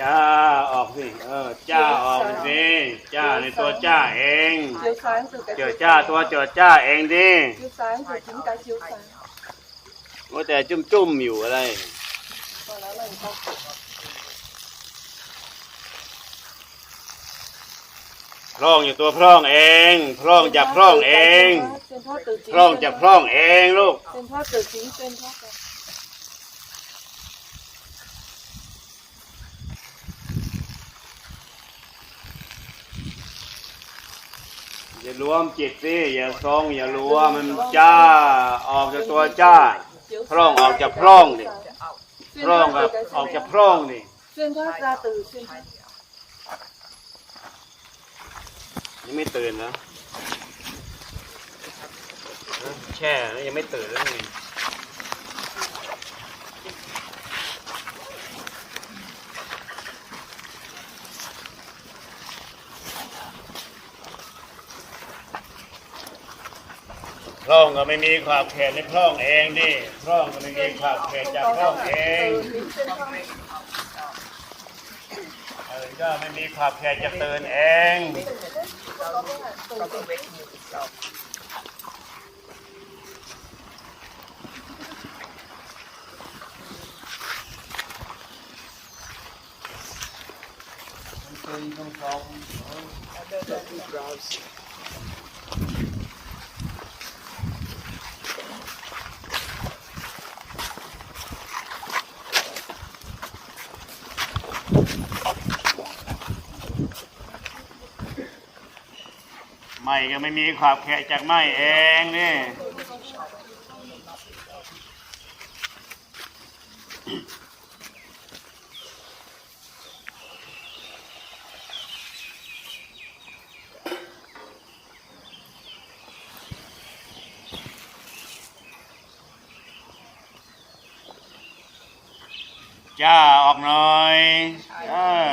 จ้าออกสิเออจ้าออกสิจ้าในตัวจ้าเอง chiếu sáng từ cái เจอจ้าตัวเจอจ้าเองดิ chiếu sáng từ chính cái chiếu sáng ว่าแต่จุ่มจุ่มๆอยู่อะไร còn nó là không พร่องอยู่ตัวพร่องเองพร่องจากพร่องเอง xuyên thoát từ chính พร่องจากพร่องเองลูก xuyên thoát từ chính xuyên thoát ra อ อย่ารวมจิตสิอย่าทรงอย่ารวมมันจ้าออกจากตัวจ้าพร่องออกจากพร่องนี่พร่องกับออกจากพร่องดิ xuyên thoát ra từ xuyên thoát ยังไม่ตื่นนะแช่แล้วยังไม่ตื่นแล้วไร่องก็ไม่มีขอบเขตในพร่องเองดิพร่องก็ไม่มีขอบเขตจากพร่องเอง từ chính xuyên thoát ra เออก็ไม่มีขอบเขตจะตื่นเองไม่ก็ไม่มีขอบเขตจากไม่เองนี่จ้าออกหน่อย เออ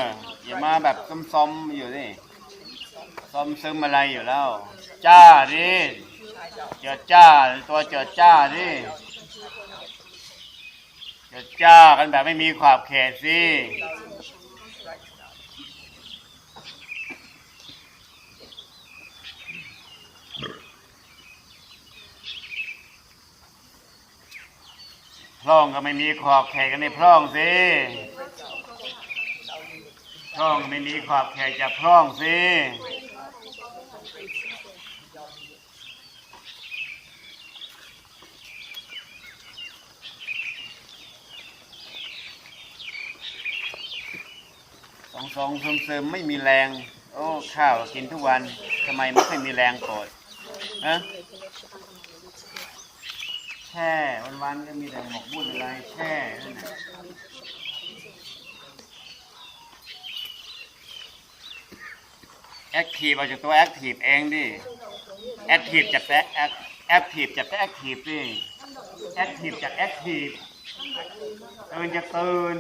อย่ามาแบบซอมๆ ซึมอะไรอยู่แล้ว จ้าดิเจอจ้า ตัวเจอจ้าดิเจอจ้ากันแบบไม่มีขอบเขตสิพร่องก็ไม่มีขอบเขตกันในพร่องสิพร่องไม่มีขอบเขตจากพร่องสิ องสองซึมซึมไม่มีแรง โอ้ข้าวกินทุกวันทำไมไม่เคยมีแรงโกรธนะแช่วันๆก็มีแต่หมกบุญอะไรแช่นั่นน่ะแอคทีฟเอาจากตัวแอคทีฟเองดิแอคทีฟจากแต่แอคทีฟจากแต่แอคทีฟดิแอคทีฟจากแอคทีฟตื่นจะตื่น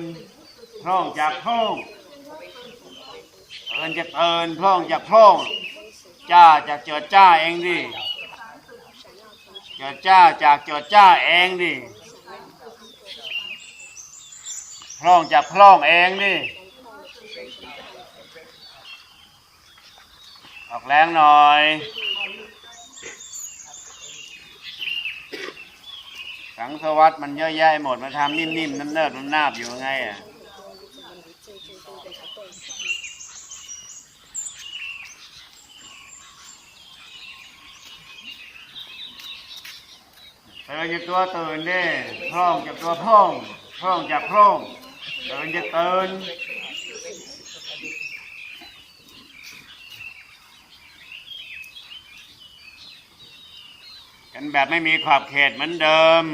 พร่องจากพร่อง อินจะเอินพร่องจากพร่องจ้าจากเจิดจ้าเองดิเจิดจ้าจากเจิดจ้าเองดิพร่องจากพร่องเองดิออกแรงหน่อยสังสวัสดมันเยอะแยะหมดมาทำนิ่มๆน้ำเนิดน้ำนาบอยู่ไงอะ ตื่นจากตัวตื่นดิพร่องจากตัวพร่องพร่องจากพร่องตื่นจะตื่นกันแบบไม่มีขอบเขตเหมือนเดิม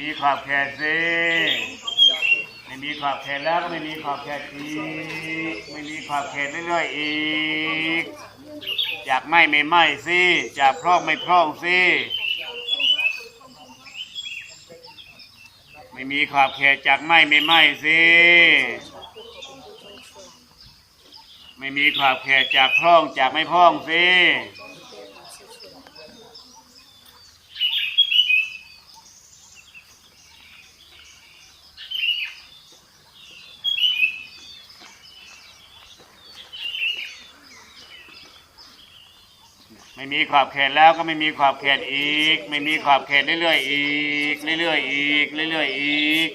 มีขอบเขตสิไม่มีขอบเขตแล้วก็ไม่มีขอบเขตอีกไม่มีขอบเขตเรื่อยๆอีกจากไม่ไม่ไม่สิจากพร่องไม่พร่องสิไม่มีขอบเขตจากไม่ไม่ไม่สิไม่มีขอบเขตจากพร่องจากไม่พร่องสิ ไม่มีขอบเขตแล้วก็ไม่มีขอบเขตอีก ไม่มีขอบเขตเรื่อยๆอีก เรื่อยๆอีก เรื่อยๆอีก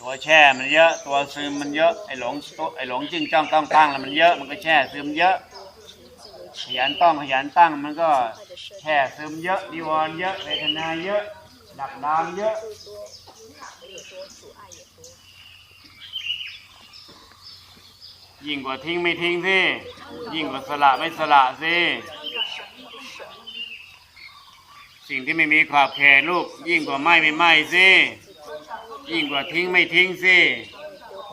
ตัวแช่มันเยอะ ตัวซึมมันเยอะไอหลงตัวไอหลงจึงจ้องต้องตั้งแล้วมันเยอะมันก็แช่ซึมเยอะ ขยันต้องขยันตั้งมันก็แช่ซึมเยอะนิวรณ์เยอะเวทนาเยอะดักดานเยอะ ยิ่งกว่าทิ้งไม่ทิ้งสิ ยิ่งกว่าสละไม่สละสิ สิ่งที่ไม่มีขอบเขตลูก ยิ่งกว่าไม่ไม่ไม่สิ ยิ่งกว่าทิ้งไม่ทิ้งสิ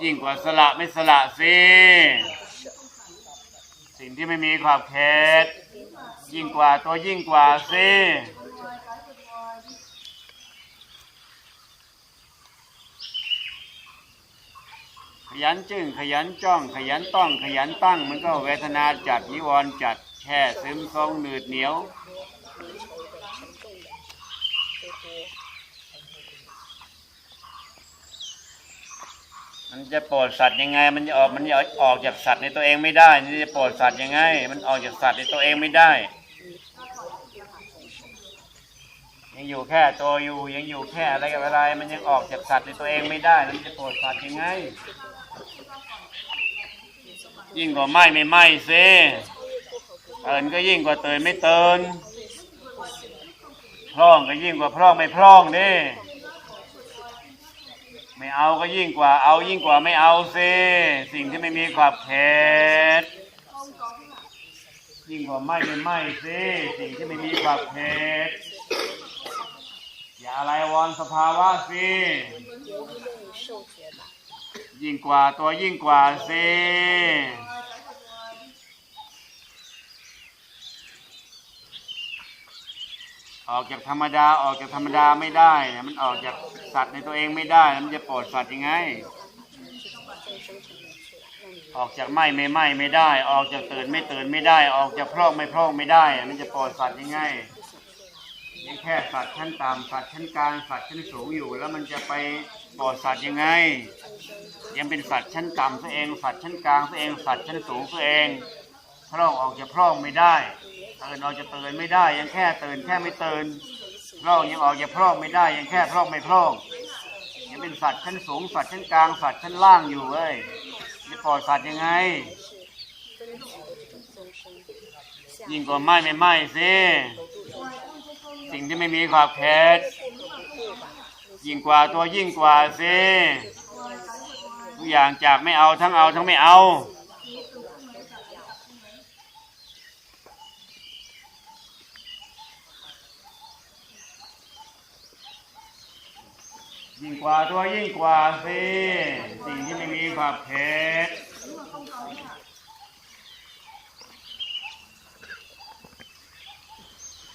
ยิ่งกว่าสละไม่สละสิ สิ่งที่ไม่มีขอบเขตยิ่งกว่าตัวยิ่งกว่าสิ ยันจึ้งขยันจ้อง ขยันต้องขยันตั้ง มันก็เวทนาจัดนิวรณ์จัดแช่ซึมซองหนืดเหนียว มันจะโปรดสัตว์ยังไง มันจะออกมันจะออกจากสัตว์ในตัวเองไม่ได้มันจะโปรดสัตว์ยังไง มันออกจากสัตว์ในตัวเองไม่ได้ยังอยู่แค่ตัวอยู่ยังอยู่แค่อะไรกับอะไร มันยังออกจากสัตว์ในตัวเองไม่ได้ มันจะโปรดสัตว์ยังไง ยิ่งกว่าไหม้ไม่ไหม้ซิเตือนก็ยิ่งกว่าเตือนไม่เตือนพร่องก็ยิ่งกว่าพร่องไม่พร่องดิไม่เอาก็ยิ่งกว่า เอายิ่งกว่าไม่เอาสิสิ่งที่ไม่มีขอบเขตยิ่งกว่าไม่ไม่ไม่สิสิ่งที่ไม่มีขอบเขตอย่าอะไรวอนสภาวะสิยิ่งกว่าตัวยิ่งกว่าสิ ออกจากธรรมดาออกจากธรรมดาไม่ได้เนี่ยมันออกจากสัตว์ในตัวเองไม่ได้มันจะปรดสัตว์ยังไง ออกจากไหมไม่ไหมไม่ได้ ออกจากตื่นไม่ตื่นไม่ได้ ออกจากพร่องไม่พร่องไม่ได้อะมันจะปรดสัตว์ยังไงยังแค่สัตว์ชั้นต่ำสัตว์ชั้นกลางสัตว์ชั้นสูงอยู่ แล้วมันจะไปปรดสัตว์ยังไง ยังเป็นสัตว์ชั้นต่ำซะเอง สัตว์ชั้นกลางซะเองสัตว์ชั้นสูงซะเอง พร่องออกจากพร่องไม่ได้เตื่นออกจากตื่นไม่ได้ ยังแค่เตื่นแค่ไม่เตื่นพร่องยังออกจากพร่องไม่ได้ ยังแค่พร่องไม่พร่องยังเป็นสัตว์ชั้นสูงสัตว์ชั้นกลางสัตว์ชั้นล่างอยู่เว้ยจะปล่อยสัตว์ยังไง ยิ่งกว่าไหม้ไม่ไหม้สิสิ่งที่ไม่มีขอบเขตยิ่งกว่าตัวยิ่งกว่าสิทุกอย่างจากไม่เอาทั้งเอาทั้งไม่เอา ยิ่งกว่าตัวยิ่งกว่าสิสิ่งที่ไม่มีขอบเขต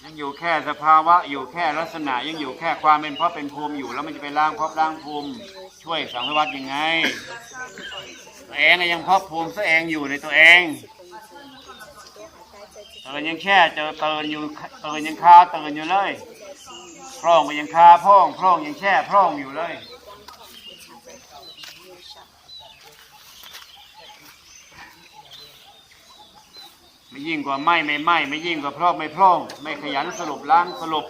ยังอยู่แค่สภาวะ อยู่แค่ลักษณะ ยังอยู่แค่ความเป็นเพราะเป็นภูมิอยู่ แล้วมันจะไปล้างเพราะล้างภูมิ ช่วยสังวัตยังไงตัวเองยังเพราะภูมิตัวเองอยู่ในตัวเองเตือนยังแค่เจอเตือนอยู่เตือนยังคาเตือนอยู่เลย พร่องไปยังคาพร่องพร่องยังแช่พร่องอยู่เลยไม่ยิ่งกว่าไหมไม่ไหมไม่ยิ่งกว่าพร่องไม่พร่อง ไม่ขยันสรุปล้างสรุป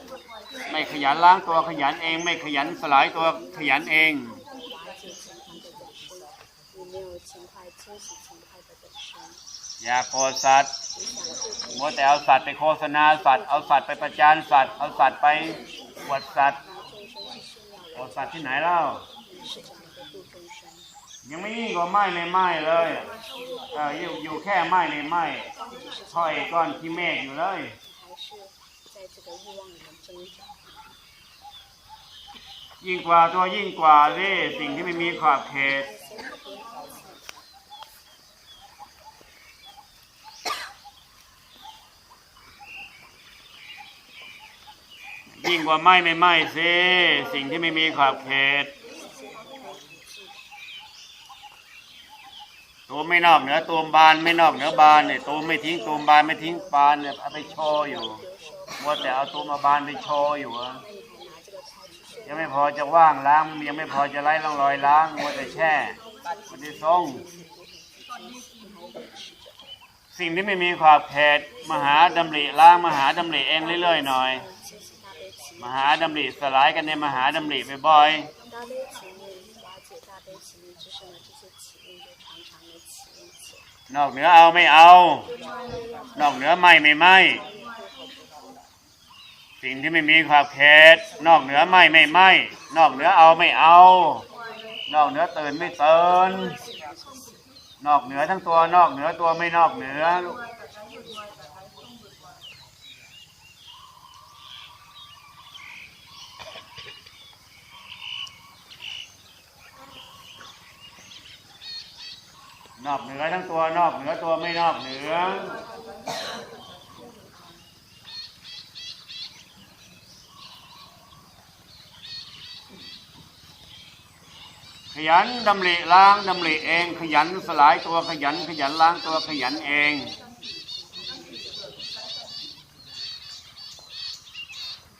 ไม่ขยันล้างตัวขยันเอง ไม่ขยันสลายตัวขยันเองอย่าโกสัตว์มัวแต่เอาสัตว์ไปโฆษณาสัตว์เอาสัตว์ไปประจานสัตว์เอาสัตว์ไป วัดสัตว์วัดสัตว์ที่ไหนเล่า ยังไม่ยิ่งกว่าไม่ในไม่เลยเอออยู่อยู่แค่ไม่ในไม่ถอยก้อนที่แม่อยู่เลยยิ่งกว่าตัวยิ่งกว่าเร่สิ่งที่ไม่มีขอบเขต ยิ่งกว่าไหม่ไม่ไหม่สิสิ่งที่ไม่มีขอบเขต ตัวไม่นอกเหนือตัวบานไม่นอกเหนือบานเนี่ยตัวไม่ทิ้งตัวบานไม่ทิ้งบานเนี่ยเอาไปโชว์อยู่มัวแต่เอาตัวมาบานไปโชว์อยู่อะยังไม่พอจะว่างล้างยังไม่พอจะไล่ร่องรอยล้างมัวแต่แช่มัวแต่ทรงสิ่งที่ไม่มีขอบเขตมหาดำริล้างมหาดำริเองเรื่อยๆหน่อย มหาดำริสลายกันในมหาดำริบ่อยๆนอกเหนือเอาไม่เอา นอกเหนือไม่ไม่ไม่ สิ่งที่ไม่มีขอบเขตนอกเหนือไม่ไม่ไม่ นอกเหนือเอาไม่เอา นอกเหนือตื่นไม่ตื่นนอกเหนือทั้งตัวนอกเหนือตัวไม่นอกเหนือลูก นอกเหนือทั้งตัวนอกเหนือตัวไม่นอกเหนือ ขยันดำริล้างดำริเอง ขยันสลายตัวขยัน ขยันล้างตัวขยันเอง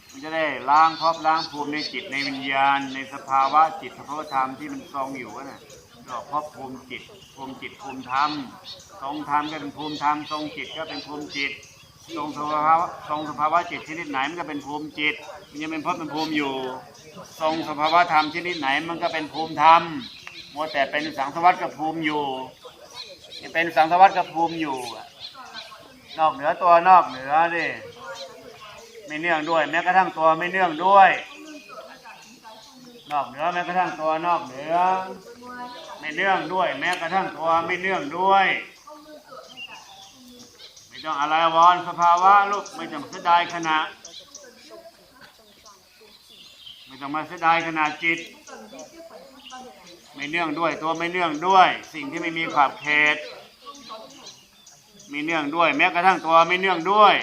มันจะได้ล้างพรอบล้างภูมิในจิตในวิญญาณ ในสภาวะจิตสภาวะธรรมที่มันทรงอยู่นะด อกพรอบภูมิจิต ภูมิจิตภูมิธรรมทรงธรรมก็เป็นภูมิธรรมทรงจิตก็เป็นภูมิจิตทรงสภาวะทรงสภาวะจิตชนิดไหนมันก็เป็นภูมิจิต มันยังเป็นพบเป็นภูมิอยู่ ทรงสภาวะธรรมชนิดไหนมันก็เป็นภูมิธรรมมัวแต่เป็นสังสวัตกับภูมิอยู่ยังเป็นสังสวัตกับภูมิอยู่ นอกเหนือตัวนอกเหนือดิไม่เนื่องด้วย แม้กระทั่งตัวไม่เนื่องด้วย นอกเหนือแม้กระทั่งตัวนอกเหนือ ไม่เนื่องด้วย แม้กระทั่งตัวไม่เนื่องด้วย ไม่ต้องอะไรวอนสภาวะลูกไม่ต้องเสียดายขณะ ไม่ต้องมาเสียดายขนาดจิต ไม่เนื่องด้วยตัวไม่เนื่องด้วย สิ่งที่ไม่มีขอบเขตม่เนื่องด้วย แม้กระทั่งตัวไม่เนื่องด้วย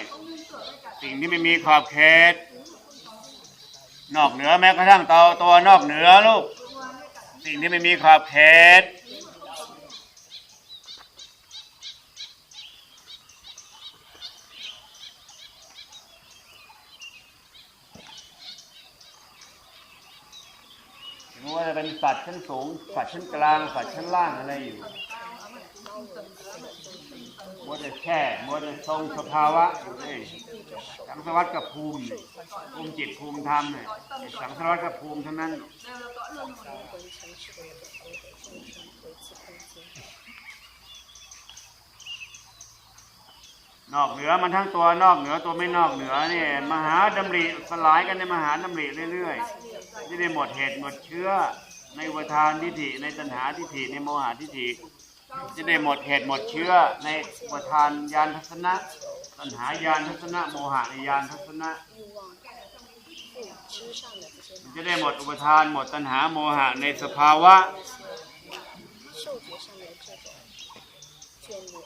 สิ่งที่ไม่มีขอบเขต นอกเหนือแม้กระทั่งตัวตัวนอกเหนือลูก สิ่งที่ไม่มีขอบเขตไม่ว่าจะเป็นสัตว์ชั้นสูง สัตว์ชั้นกลาง สัตว์ชั้นล่างอะไรอยู่ มัวแต่แค่มัวแต่ทรงสภาวะอยู่เลยสังสารวัตกับภูมิภูมิจิตภูมิธรรมเนี่ยสังสารวัตกับภูมิเท่านั้นนอกเหนือมันทั้งตัวนอกเหนือตัวไม่นอกเหนือเนี่ยมหาดำริสลายกันในมหาดำริเรื่อยๆที่ได้หมดเหตุหมดเชื้อในวัฏานทิฏฐิในตัณหาทิฏฐิในโมหะทิฏฐิ จะได้หมดเหตุหมดเชื่อในอุปทานยานทัศนะตัณหายานทัศนะโมหะในยานทัศนะมัจะได้หมดอุปทานหมดตัณหาโมหะในสภาวะ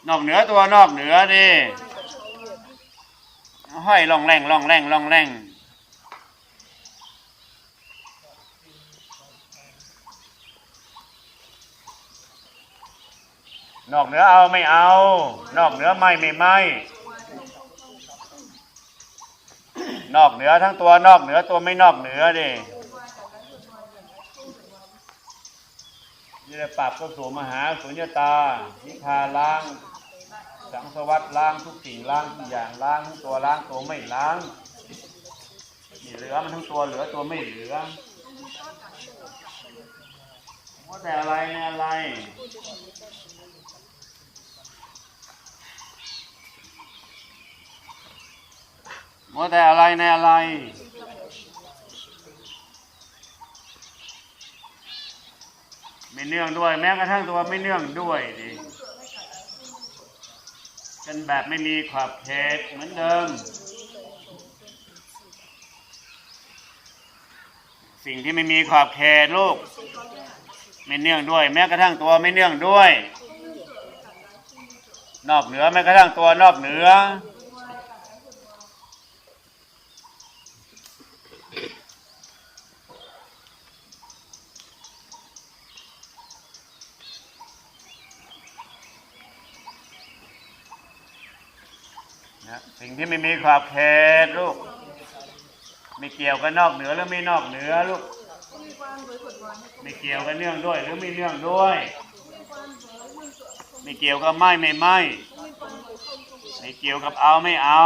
นอกเหนือตัวนอกเหนือดิห้อยล่องแรงล่องแรงล่องแรง นอกเหนือเอาไม่เอา นอกเหนือไม่ไม่ไม่ นอกเหนือทั้งตัวนอกเหนือตัวไม่นอกเหนือดินี่แหละปรับก็สู่มหาสุญญตา นิพาล้าง สังสวัสดล้างทุกสิ่งล้างทุกอย่างล้างทั้งตัวล้างตัวไม่ล้างเหลือมันทั้งตัวเหลือตัวไม่เหลือว่าแต่อะไรเนี่ยอะไร มัวแต่อะไรในอะไร ไม่เนื่องด้วย แม้กระทั่งตัวไม่เนื่องด้วยดิเป็นแบบไม่มีขอบเขตเหมือนเดิม สิ่งที่ไม่มีขอบเขตลูก ไม่เนื่องด้วย แม้กระทั่งตัวไม่เนื่องด้วย นอกเหนือแม้กระทั่งตัวนอกเหนือ ขอบเขตลูก ไม่เกี่ยวกันนอกเหนือหรือไม่นอกเหนือลูก ไม่เกี่ยวกันเนื่องด้วย หรือไม่เนื่องด้วย ไม่เกี่ยวกับไม่ไม่ไม่ไม่เกี่ยวกับเอาไม่เอา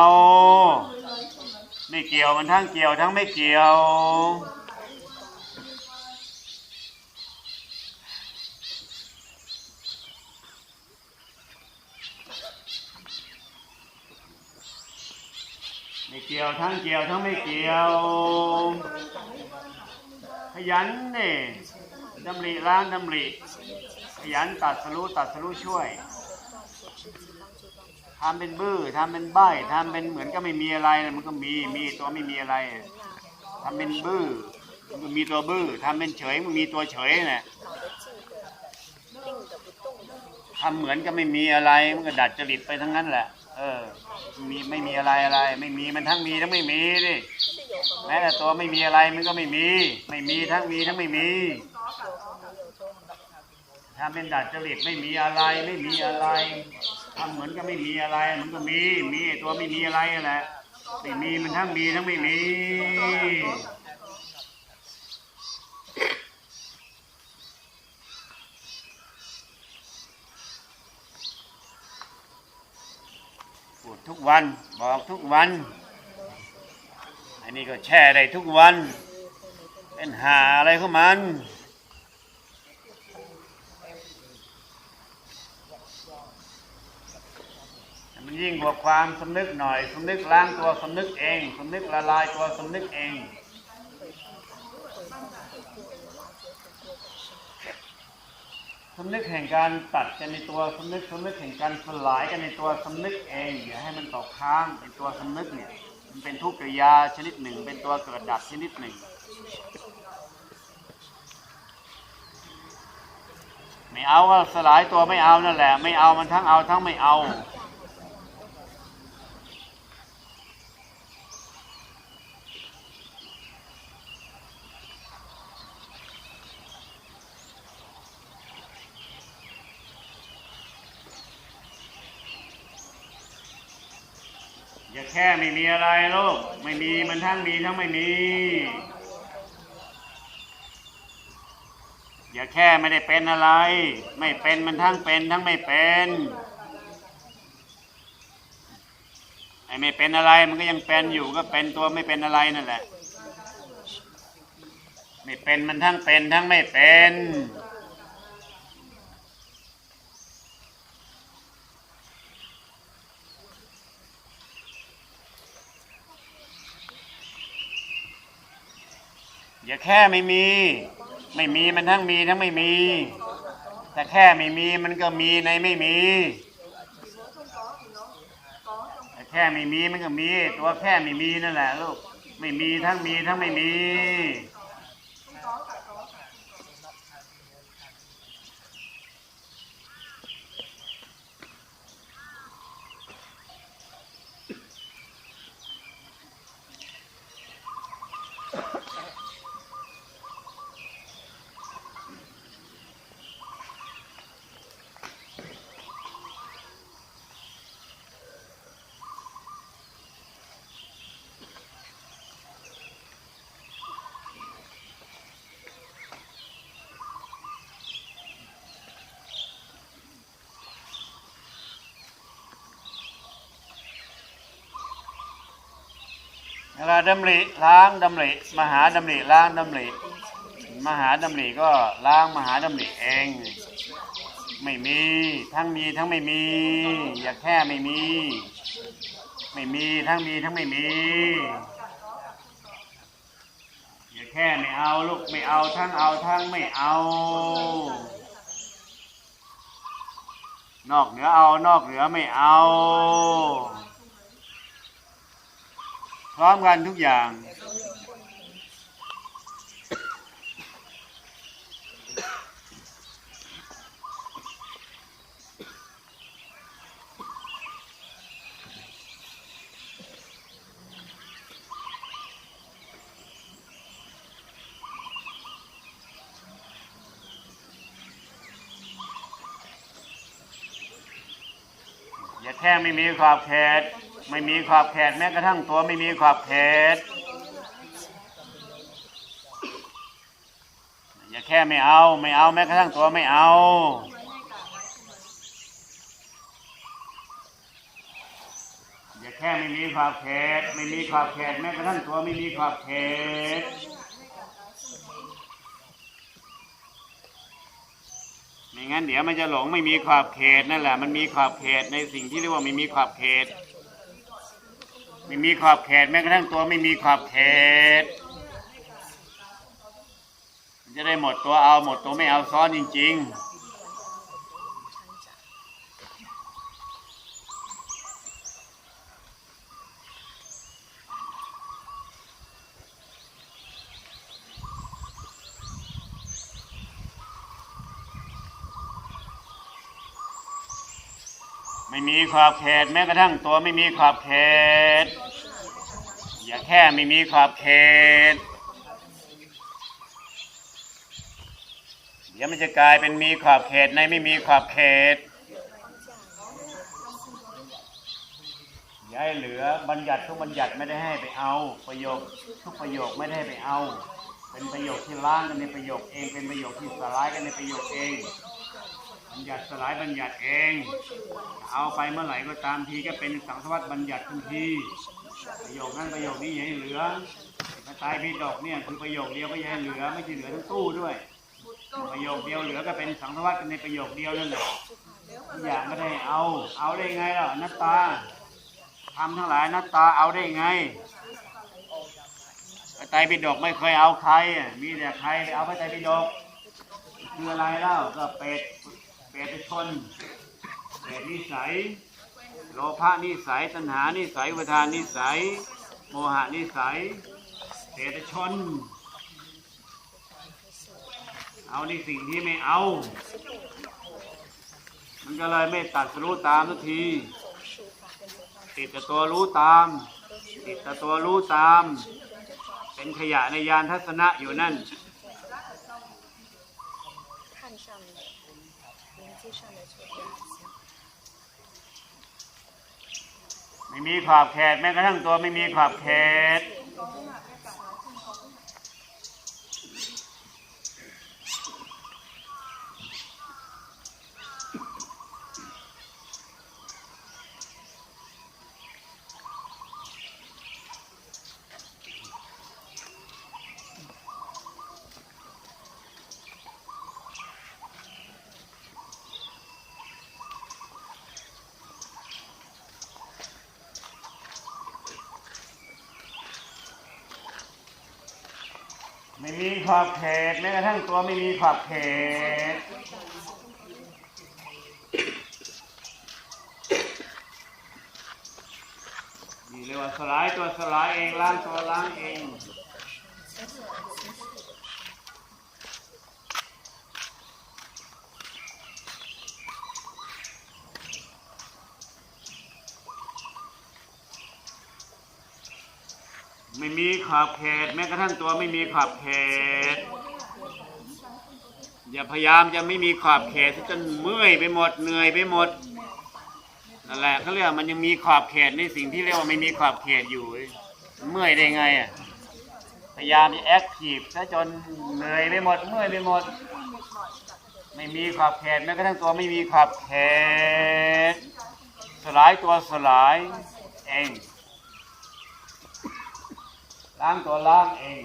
ไม่เกี่ยวมันทั้งเกี่ยวทั้งไม่เกี่ยว เกี่ยวทั้งเกี่ยวทั้งไม่เกี่ยว ขยันเนี่ยดำริร้านดำริขยันตัดสรู้ตัดสรู้ช่วยทำเป็นบื้อทำเป็นใบ้ทำเป็นเหมือนก็ไม่มีอะไรมันก็มีมีตัวไม่มีอะไรทำเป็นบื้อมันมีตัวบื้อทำเป็นเฉยมันมีตัวเฉยนะทำเหมือนก็ไม่มีอะไรมันก็ดัดจริตไปทั้งนั้นแหละ เออมีไม่มีอะไรอะไร ไม่มีมันทั้งมีทั้งไม่มีดิแม้แต่ตัวไม่มีอะไรมันก็ไม่มี ไม่มีทั้งมีทั้งไม่มีถ้าเป็นดัดจริตไม่มีอะไรไม่มีอะไรทำเหมือนก็ไม่มีอะไร มันก็มีมีตัวไม่มีอะไรแหละไม่มีมันทั้งมีทั้งไม่มี วัน บอกทุกวัน อันนี้ก็แช่ได้ทุกวัน เป็นหาอะไรของมันมันยิ่งกว่าความสำนึกหน่อยสำนึกล้างตัวสำนึกเองสำนึกละลายตัวสำนึกเอง สำนึกแห่งการตัดกันในตัวสำนึกสำนึกแห่งการสลายกันในตัวสำนึกเองอย่าให้มันตกค้างเป็นตัวสำนึกเนี่ยมันเป็นทุกขกริยาชนิดหนึ่ง เป็นตัวเกิดดับชนิดหนึ่ง ไม่เอาก็สลายตัวไม่เอานั่นแหละ ไม่เอามันทั้งเอาทั้งไม่เอา ค่ไม่มีอะไรโลก ไม่มีมันทั้งมีทั้งไม่มี อย่าแค่ไม่ได้เป็นอะไร ไม่เป็นมันทั้งเป็นทั้งไม่เป็นไอ้ไม่เป็นอะไรมันก็ยังเป็นอยู่ก็เป็นตัวไม่เป็นอะไรนั่นแหละ ไม่เป็นมันทั้งเป็นทั้งไม่เป็น อย่าแค่ไม่มี ไม่มีมันทั้งมีทั้งไม่มี แต่แค่ไม่มีมันก็มีในไม่มีแต่แค่ไม่มีมันก็มี ตัวแค่ไม่มีนั่นแหละลูกไม่มีทั้งมีทั้งไม่มี เวลาดำริล้างดำริมหาดำริล้างดำริมหาดำริก็ล้างมหาดำริเอง ไม่มีทั้งมีทั้งไม่มี อย่าแค่ไม่มี ไม่มีทั้งมีทั้งไม่มี อย่าแค่ไม่เอาลูกไม่เอาทั้งเอาทั้งไม่เอา นอกเหนือเอานอกเหนือไม่เอา พร้อมกันทุกอย่าง อย่าแท้ไม่มีขอบเขต ไม่มีขอบเขตแม้กระทั่งตัวไม่มีขอบเขตอย่าแค่ไม่เอา ไม่เอาแม้กระทั่งตัวไม่เอาอย่าแค่ไม่มีขอบเขตไม่มีขอบเขตแม้กระทั่งตัวไม่มีขอบเขตไม่งั้นเดี๋ยวมันจะหลงไม่มีขอบเขตนั่นแหละมันมีขอบเขตในสิ่งที่เรียกว่าไม่มีขอบเขต ไม่มีขอบเขตแม้กระทั่งตัวไม่มีขอบเขตมันจะได้หมดตัวเอาหมดตัวไม่เอาซ้อนจริง ๆ ไม่มีขอบเขตแม้กระทั่งตัวไม่มีขอบเขต อย่าแค่ไม่มีขอบเขต เดี๋ยวมันจะกลายเป็นมีขอบเขตในไม่มีขอบเขตย้ายเหลือบัญญัติทุกบัญญัติไม่ได้ให้ไปเอา ประโยคทุกประโยคไม่ได้ให้ไปเอา เป็นประโยคที่ล้างกันในประโยคเอง เป็นประโยคที่สลายกันในประโยคเอง บัญญัติสลายบัญญัติเอง เอาไปเมื่อไหร่ก็ตามทีก็เป็นสังสวัตบัญญัติทันที ประโยคนั้นประโยคนี้อย่าให้เหลือพระไตรปิฎกเนี่ยคือประโยคเดียวก็อย่าให้เหลือไม่ใช่เหลือทั้งตู้ด้วย ประโยคเดียวเหลือก็เป็นสังสวัตกันในประโยคเดียวนั่นแหละทุกอย่างก็ได้เอา เอาได้ไงล่ะนัตตาทำทั้งหลายนัตตาเอาได้ไงพระไตรปิฎกไม่เคยเอาใคร มีแต่ใครไปเอาพระไตรปิฎกคืออะไรเล่าก็เป็ด เป็ดชนเป็ดนิสัย โลภะนิสัย ตัณหานิสัยอุปทานนิสัย โมหะนิสัยเศรษฐชน เอาในสิ่งที่ไม่เอา มันก็เลยไม่ตัดสู้ตามทุกทีติดแต่ตัวรู้ตาม ติดแต่ตัวรู้ตาม เป็นขยะในยานทัศนะอยู่นั่น 看上了名字上的这个标记。 ไม่มีขอบเขตแม้กระทั่งตัวไม่มีขอบเขต ขอบเขตแม้กระทั่งตัวไม่มีขอบเขตนี่เรียกว่าสลายตัวสลายเองล้างตัวล้างเอง ขอบเขตแม้กระทั่งตัวไม่มีขอบเขตอย่าพยายามจะไม่มีขอบเขตจนเมื่อยไปหมดเหนื่อยไปหมดนั่นแหละเขาเรียกมันยังมีขอบเขตในสิ่งที่เรียกว่าไม่มีขอบเขตอยู่เมื่อยได้ไงอะพยายามจะแอคทีฟซะจนเหนื่อยไปหมดเมื่อยไปหมด ไม่มีขอบเขตแม้กระทั่งตัวไม่มีขอบเขต สลายตัวสลายเอง ล้างตัวล้างเอง